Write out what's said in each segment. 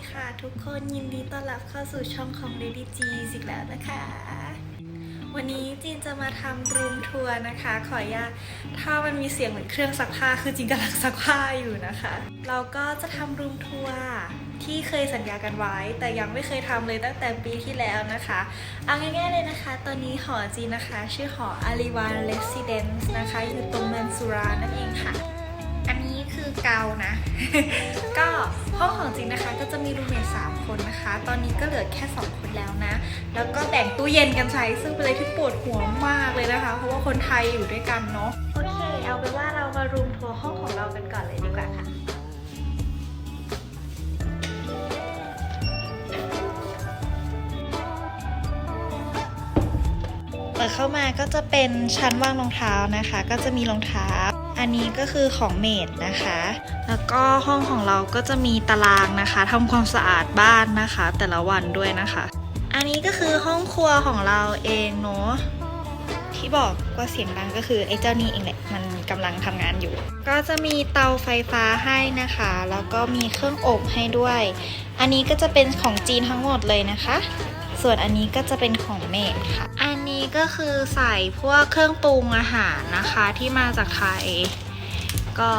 ีค่ะทุกคนยินดีต้อนรับเข้าสู่ช่องของ Lady G อีกแล้วนะคะ วันนี้จีนจะมาทำรูมทัวร์นะคะ ขออนุญาตถ้ามันมีเสียงเหมือนเครื่องซักผ้าคือจีนกำลังซักผ้าอยู่นะคะ เราก็จะทำรูมทัวร์ที่เคยสัญญากันไว้ แต่ยังไม่เคยทำเลยตั้งแต่ปีที่แล้วนะคะ เอาง่ายๆเลยนะคะ ตอนนี้หอจีนนะคะ ชื่อหออาริวานเรสซิเดนซ์นะคะ อยู่ตรงเมืองสุรานั่นเองค่ะ คือเกานะ ก็ห้องของจริงนะคะก็จะมีรูมเมทสามคนนะคะ ตอนนี้ก็เหลือแค่ 2 คนแล้วนะ แล้วก็แบ่งตู้เย็นกันใช้ ซึ่งเป็นอะไรที่ปวดหัวมากเลยนะคะ เพราะว่าคนไทยอยู่ด้วยกันเนาะ โอเค เอาเป็นว่าเรามารูมทัวร์ห้องของเรากันก่อนเลยดีกว่าค่ะเปิดเข้ามาก็จะเป็นชั้นวางรองเท้านะคะ ก็จะมีรองเท้า อันนี้ก็คือของเมดนะคะ แล้วก็ห้องของเราก็จะมีตารางนะคะทำความสะอาดบ้านนะคะ แต่ละวันด้วยนะคะ อันนี้ก็คือห้องครัวของเราเองเนาะที่บอกว่าเสียงดังก็คือไอ้เจ้านี่เองแหละมันกำลังทำงานอยู่ ก็จะมีเตาไฟฟ้าให้นะคะ แล้วก็มีเครื่องอบให้ด้วย อันนี้ก็จะเป็นของจีนทั้งหมดเลยนะคะ ส่วนอันนี้ก็จะเป็นของเมดค่ะอัน ก็คือใส่พวกเครื่องปรุงอาหารนะคะที่มาจากไทย ก็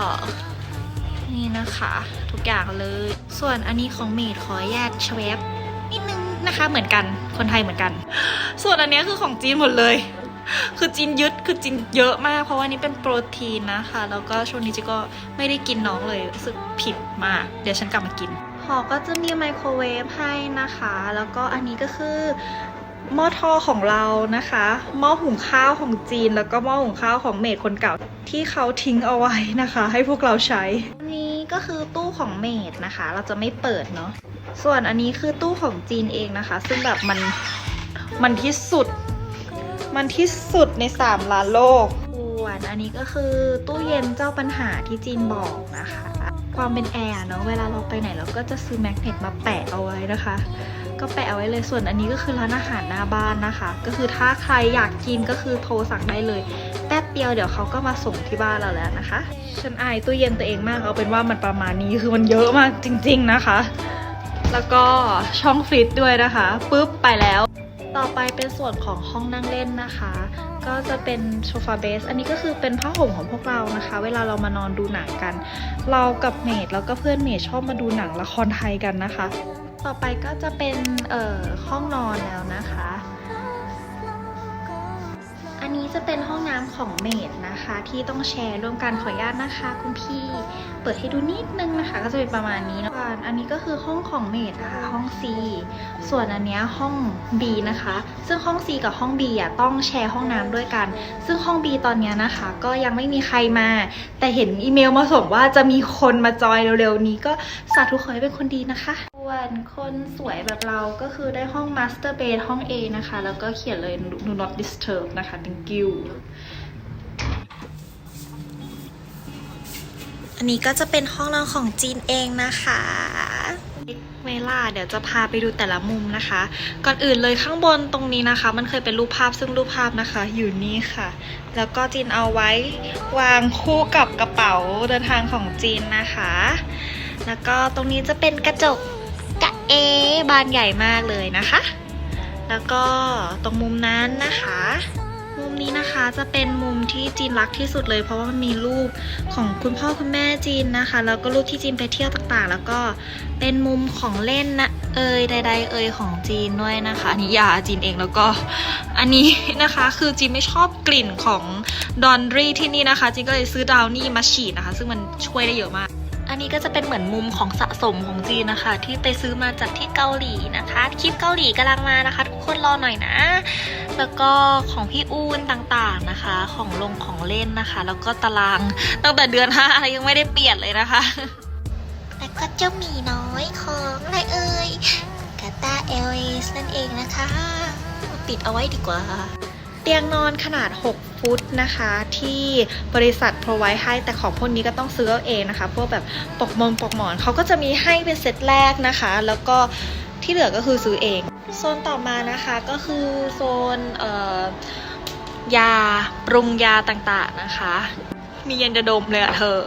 นี่นะคะ ทุกอย่างเลย ส่วนอันนี้ของเมดขออนุญาตชเวฟนิดนึงนะคะเหมือนกันคนไทยเหมือนกัน ส่วนอันนี้คือของจีนหมดเลย คือจีนยึดคือจีนเยอะมาก เพราะว่านี่เป็นโปรตีนนะคะ แล้วก็ช่วงนี้จีก็ไม่ได้กินน้องเลยรู้สึกผิดมาก เดี๋ยวฉันกลับมากินหอก็จะมีไมโครเวฟให้นะคะ แล้วก็อันนี้ก็คือ หม้อทอของเรานะคะ หม้อหุงข้าวของจีน แล้วก็หม้อหุงข้าวของเมดคนเก่าที่เขาทิ้งเอาไว้นะคะ ให้พวกเราใช้อันนี้ก็คือตู้ของเมดนะคะ เราจะไม่เปิดเนาะส่วนอันนี้คือตู้ของจีนเองนะคะ ซึ่งแบบมันมันที่สุด มันที่สุดในสามล้านโลกส่วนอันนี้ก็คือตู้เย็นเจ้าปัญหาที่จีนบอกนะคะ ความเป็นแอร์เนาะเวลาเราไปไหนเราก็จะซื้อแมกเนตมาแปะเอาไว้นะคะ ก็แปะเอาไว้เลยส่วนอันนี้ก็คือร้านอาหารหน้าบ้านนะคะ ก็คือถ้าใครอยากกินก็คือโทรสั่งได้เลย แป๊บเดียวเดี๋ยวเขาก็มาส่งที่บ้านเราแล้วนะคะ ฉันอายตู้เย็นตัวเองมากเอาเป็นว่ามันประมาณนี้คือมันเยอะมากจริง ๆนะคะ แล้วก็ช่องฟรีซด้วยนะคะปุ๊บไปแล้ว ต่อไปเป็นส่วนของห้องนั่งเล่นนะคะก็จะเป็นโซฟาเบส อันนี้ก็คือเป็นผ้าห่มของพวกเรานะคะ เวลาเรามานอนดูหนังกัน เรากับเมดแล้วก็เพื่อนเมดชอบมาดูหนังละครไทยกันนะคะ ต่อไปก็จะเป็นเอ่อห้องนอนแล้วนะคะ นนี้จะเป็นห้องน้ำของเมดนะคะ ที่ต้องแชร์ร่วมกันขออนุญาตนะคะ คุณพี่ เปิดให้ดูนิดนึงนะคะ ก็จะเป็นประมาณนี้นะอันนี้ก็คือห้องของเมดนะคะ ห้อง C ส่วนอันเนี้ยห้อง B นะคะ ซึ่งห้อง C กับห้อง B อะต้องแชร์ห้องน้ำด้วยกัน ซึ่งห้อง B ตอนเนี้ยนะคะ ก็ยังไม่มีใครมา แต่เห็นอีเมลมาส่งว่าจะมีคนมาจอยเร็วๆนี้ก็สาธุขอให้เป็นคนดีนะคะส่วนคนสวยแบบเราก็คือได้ห้อง Master Bed ห้อง A นะคะ แล้วก็เขียนเลย do not disturb นะคะ thank you อันนี้ก็จะเป็นห้องนอนของจีนเองนะคะเวลาเดี๋ยวจะพาไปดูแต่ละมุมนะคะ ก่อนอื่นเลยข้างบนตรงนี้นะคะ มันเคยเป็นรูปภาพซึ่งรูปภาพนะคะ อยู่นี่ค่ะ แล้วก็จีนเอาไว้วางคู่กับกระเป๋าเดินทางของจีนนะคะ แล้วก็ตรงนี้จะเป็นกระจกกะเอบานใหญ่มากเลยนะคะ แล้วก็ตรงมุมนั้นนะคะ มุมนี้นะคะจะเป็นมุมที่จีนรักที่สุดเลย เพราะว่ามันมีรูปของคุณพ่อคุณแม่จีนนะคะ แล้วก็รูปที่จีนไปเที่ยวต่างๆ แล้วก็เป็นมุมของเล่นนะเอยใด ๆ เอยของจีนด้วยนะคะอันนี้ยาจีนเองแล้วก็อันนี้นะคะ คือจีนไม่ชอบกลิ่นของดอนรี่ที่นี่นะคะจีนก็เลยซื้อดาวนี่มาฉีดนะคะ ซึ่งมันช่วยได้เยอะมาก อันนี้ก็จะเป็นเหมือนมุมของสะสมของจีนนะคะ ที่ไปซื้อมาจากที่เกาหลีนะคะ คลิปเกาหลีกำลังมานะคะ ทุกคนรอหน่อยนะ แล้วก็ของพี่อูนต่างๆนะคะ ของลงของเล่นนะคะ แล้วก็ตารางตั้งแต่เดือนห้ายังไม่ได้เปลี่ยนเลยนะคะ แล้วก็เจ้าหมีน้อยของอะไรเอ่ยกาตาเอลเอสนั่นเองนะคะ ปิดเอาไว้ดีกว่า เตียงนอนขนาด 6 ฟุตนะคะ ที่บริษัทพรไว้ให้แต่ของพวกนี้ก็ต้องซื้อเอาเองนะคะ พวกแบบปกมงปกหมอนเขาก็จะมีให้เป็นเซตแรกนะคะ แล้วก็ที่เหลือก็คือซื้อเอง โซนต่อมานะคะก็คือโซนยาปรุงยาต่างๆนะคะ มีเย็นจะดมเลยอะเธอ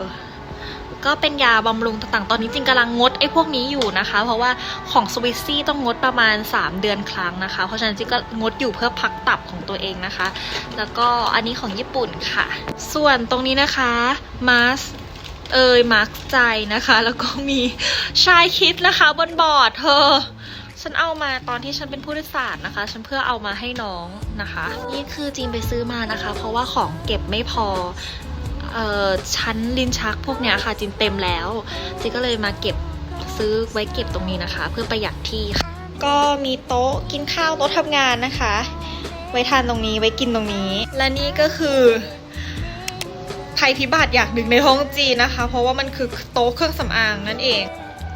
ก็เป็นยาบำรุงต่างๆ ตอนนี้จริงกำลังงดไอ้พวกนี้อยู่นะคะ เพราะว่าของสวิสซี่ต้องงดประมาณ 3 เดือนครั้งนะคะ เพราะฉะนั้นจริงก็งดอยู่เพื่อพักตับของตัวเองนะคะ แล้วก็อันนี้ของญี่ปุ่นค่ะ ส่วนตรงนี้นะคะมาสเอยมาร์กใจนะคะ แล้วก็มีชายคิดนะคะ บนบอร์ดเธอฉันเอามาตอนที่ฉันเป็นผู้โดยสารนะคะ ฉันเพื่อเอามาให้น้องนะคะ นี่คือจีนไปซื้อมานะคะ เพราะว่าของเก็บไม่พอเอ่อ ชั้นลิ้นชักพวกเนี้ยค่ะจินเต็มแล้วจินก็เลยมาเก็บซื้อไว้เก็บตรงนี้นะคะ เพื่อประหยัดที่ค่ะก็มีโต๊ะกินข้าวโต๊ะทำงานนะคะ ไว้ทานตรงนี้ไว้กินตรงนี้ และนี่ก็คือภัยพิบัติอย่างหนึ่งในห้องจีนะคะ เพราะว่ามันคือโต๊ะเครื่องสำอางนั่นเอง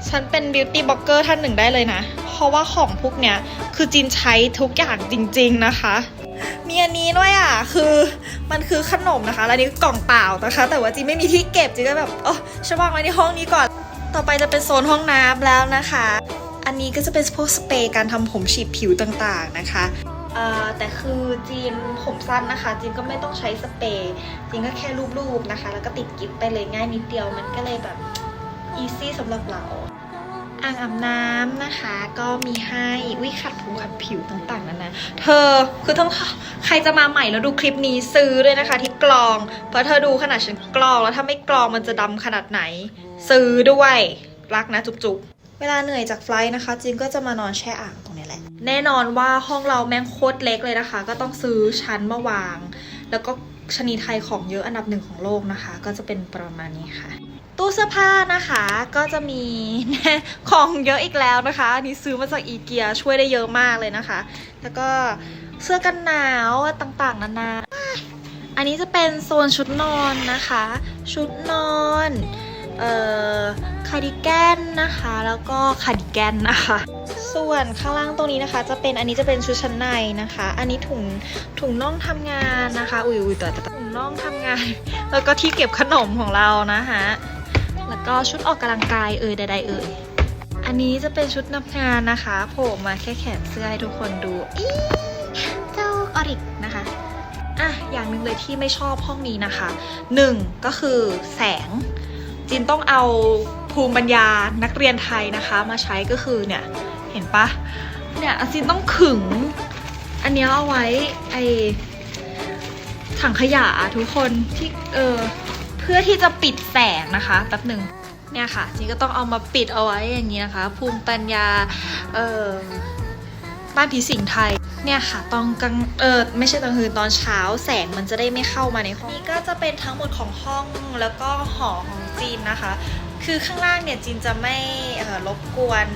ฉันเป็นบิวตี้บล็อกเกอร์ท่านหนึ่งได้เลยนะ เพราะว่าของพวกเนี้ยคือจินใช้ทุกอย่างจริง ๆนะคะ มีอันนี้ด้วยอะ คือมันคือขนมนะคะ แล้วนี่กล่องเปล่านะคะ แต่ว่าจีไม่มีที่เก็บจีก็แบบอ๋อฉันวางไว้ในห้องนี้ก่อน ต่อไปจะเป็นโซนห้องน้ำแล้วนะคะ อันนี้ก็จะเป็นพวกสเปรย์การทำผมฉีดผิวต่างๆนะคะเอ่อแต่คือจีนผมสั้นนะคะ จีนก็ไม่ต้องใช้สเปรย์จีนก็แค่รูปๆนะคะ แล้วก็ติดกิ๊บไปเลยง่ายนิดเดียวมันก็เลยแบบอีซี่สำหรับเรา อ่างอาบน้ำนะคะ ก็มีให้วิขัดผมขัดผิวต่างๆนานาเธอคือต้องใครจะมาใหม่แล้วดูคลิปนี้ซื้อด้วยนะคะ ที่กรอง เพราะเธอดูขนาดฉันกรองแล้วถ้าไม่กรองมันจะดำขนาดไหน ซื้อด้วยรักนะจุ๊บๆเวลาเหนื่อยจากไฟลท์นะคะจินก็จะมานอนแช่อ่างตรงนี้แหละ แน่นอนว่าห้องเราแม่งโคตรเล็กเลยนะคะ ก็ต้องซื้อชั้นมาวาง แล้วก็ชนีไทยของเยอะอันดับหนึ่งของโลกนะคะ ก็จะเป็นประมาณนี้ค่ะ ตู้เสื้อผ้านะคะก็จะมีของเยอะอีกแล้วนะคะอันนี้ซื้อมาจากอีเกียช่วยได้เยอะมากเลยนะคะ แล้วก็เสื้อกันหนาวต่างๆ นานา อันนี้จะเป็นโซนชุดนอนนะคะ ชุดนอนเอ่อคาร์ดิแกนนะคะ แล้วก็คาร์ดิแกนนะคะ ส่วนข้างล่างตรงนี้นะคะจะเป็นอันนี้จะเป็นชุดชั้นในนะคะ อันนี้ถุงถุงน่องทำงานนะคะ อุ้ยอุ้ยแต่แต่ถุงน่องทำงาน แล้วก็ที่เก็บขนมของเรานะคะ แล้วก็ชุดออกกำลังกายเอ่ยใด ๆ เอ่ย อันนี้จะเป็นชุดนับงานนะคะโผล่มาแค่แขนเสื้อให้ทุกคนดูอีเจ้าออริกนะคะอะอย่างหนึ่งเลยที่ไม่ชอบห้องนี้นะคะหนึ่งก็คือแสงจินต้องเอาภูมิปัญญานักเรียนไทยนะคะ มาใช้ก็คือเนี่ยเห็นปะเนี่ยจินต้องขึง อันนี้เอาไว้ไอถังขยะทุกคนที่เออ พื่อที่จะปิดแสงนะคะแป๊บหนึ่งเนี่ยค่ะจีก็ต้องเอามาปิดเอาไว้อย่างนี้นะคะ ภูมิปัญญาเอ่อบ้านผีสิงไทยเนี่ยค่ะตอนกลางเออไม่ใช่ตอนคืนตอนเช้าแสงมันจะได้ไม่เข้ามาในห้องนี่ก็จะเป็นทั้งหมดของห้องแล้วก็หอของจีนนะคะ คือข้างล่างเนี่ยจีนจะไม่รบกวน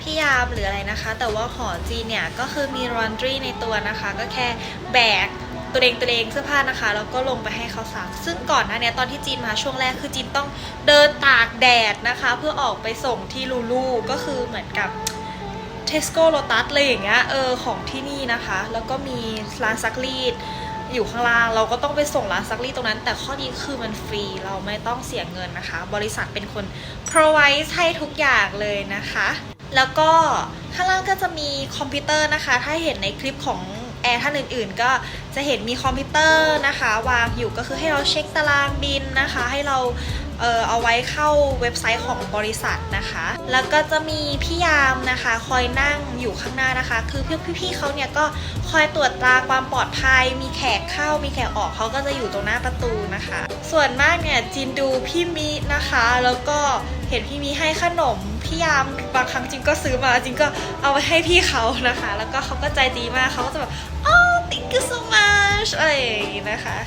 พี่ยามหรืออะไรนะคะ แต่ว่าหอจีนเนี่ยก็คือมี laundry ในตัวนะคะ ก็แค่แบก ตัวเองตัวเองเสื้อผ้านะคะ แล้วก็ลงไปให้เขาซัก ซึ่งก่อนหน้าเนี้ยตอนที่จีนมาช่วงแรกคือจีนต้องเดินตากแดดนะคะ เพื่อออกไปส่งที่ลูลูก็คือเหมือนกับเทสโก้โ t ตัสเลยอย่างเงี้ยเออของที่นี่นะคะ แล้วก็มีร้านซักรีดอยู่ข้างล่างเราก็ต้องไปส่งร้านซักรีดตรงนั้น แต่ข้อดีคือมันฟรีเราไม่ต้องเสียเงินนะคะ บริษัทเป็นคน provide ให้ทุกอย่างเลยนะคะ แล้วก็ข้างล่างก็จะมีคอมพิวเตอร์นะคะ ถ้าเห็นในคลิปของ แอร์ท่านอื่นๆ ก็จะเห็นมีคอมพิวเตอร์นะคะ วางอยู่ก็คือให้เราเช็คตารางบินนะคะ ให้เราเออเอาไว้เข้าเว็บไซต์ของบริษัทนะคะ แล้วก็จะมีพี่ยามนะคะ คอยนั่งอยู่ข้างหน้านะคะ คือพี่พี่ๆเขาเนี่ยก็คอยตรวจตราความปลอดภัย มีแขกเข้ามีแขกออกเขาก็จะอยู่ตรงหน้าประตูนะคะ ส่วนมากเนี่ยจินดูพี่มินะคะ แล้วก็เห็นพี่มิให้ขนมพี่ยามบางครั้งจินก็ซื้อมาจินก็เอาไว้ให้พี่เขานะคะ แล้วก็เขาก็ใจดีมากเขาก็จะแบบ you so much อะไรอย่างงี้นะคะ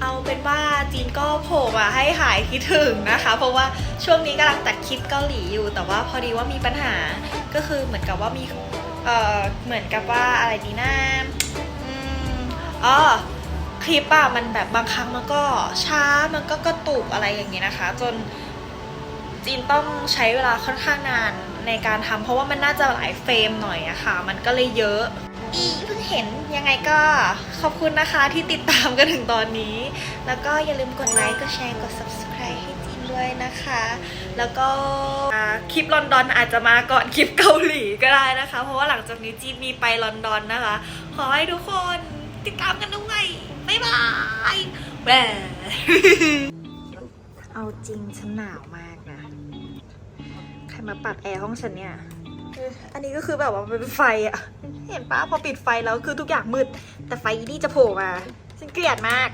เอาเป็นว่าจีนก็โผล่มาให้หายคิดถึงนะคะ เพราะว่าช่วงนี้กำลังตัดคลิปเกาหลีอยู่ แต่ว่าพอดีว่ามีปัญหาก็คือเหมือนกับว่ามีเอ่อเหมือนกับว่าอะไรดีนะอ๋อคลิปอะมันแบบบางครั้งมันก็ช้ามันก็กระตุกอะไรอย่างงี้นะคะ จนจีนต้องใช้เวลาค่อนข้างนานในการทำเพราะว่ามันน่าจะหลายเฟรมหน่อยอะค่ะ มันก็เลยเยอะ อีเพิ่งเห็นยังไงก็ขอบคุณนะคะที่ติดตามกันถึงตอนนี้ แล้วก็อย่าลืมกดไลค์กดแชร์กด subscribe ให้จีนด้วยนะคะ แล้วก็อ่าคลิปลอนดอนอาจจะมาก่อนคลิปเกาหลีก็ได้นะคะ เพราะว่าหลังจากนี้จีนมีไปลอนดอนนะคะ ขอให้ทุกคนติดตามกันด้วยบ๊ายบายแบเอาจริงฉันหนาวมากนะ ใครมาปรับแอร์ห้องฉันเนี่ย อันนี้ก็คือแบบว่ามันเป็นไฟอะเห็นปะพอปิดไฟแล้วคือทุกอย่างมืด แต่ไฟนี่จะโผล่มาฉันเกลียดมาก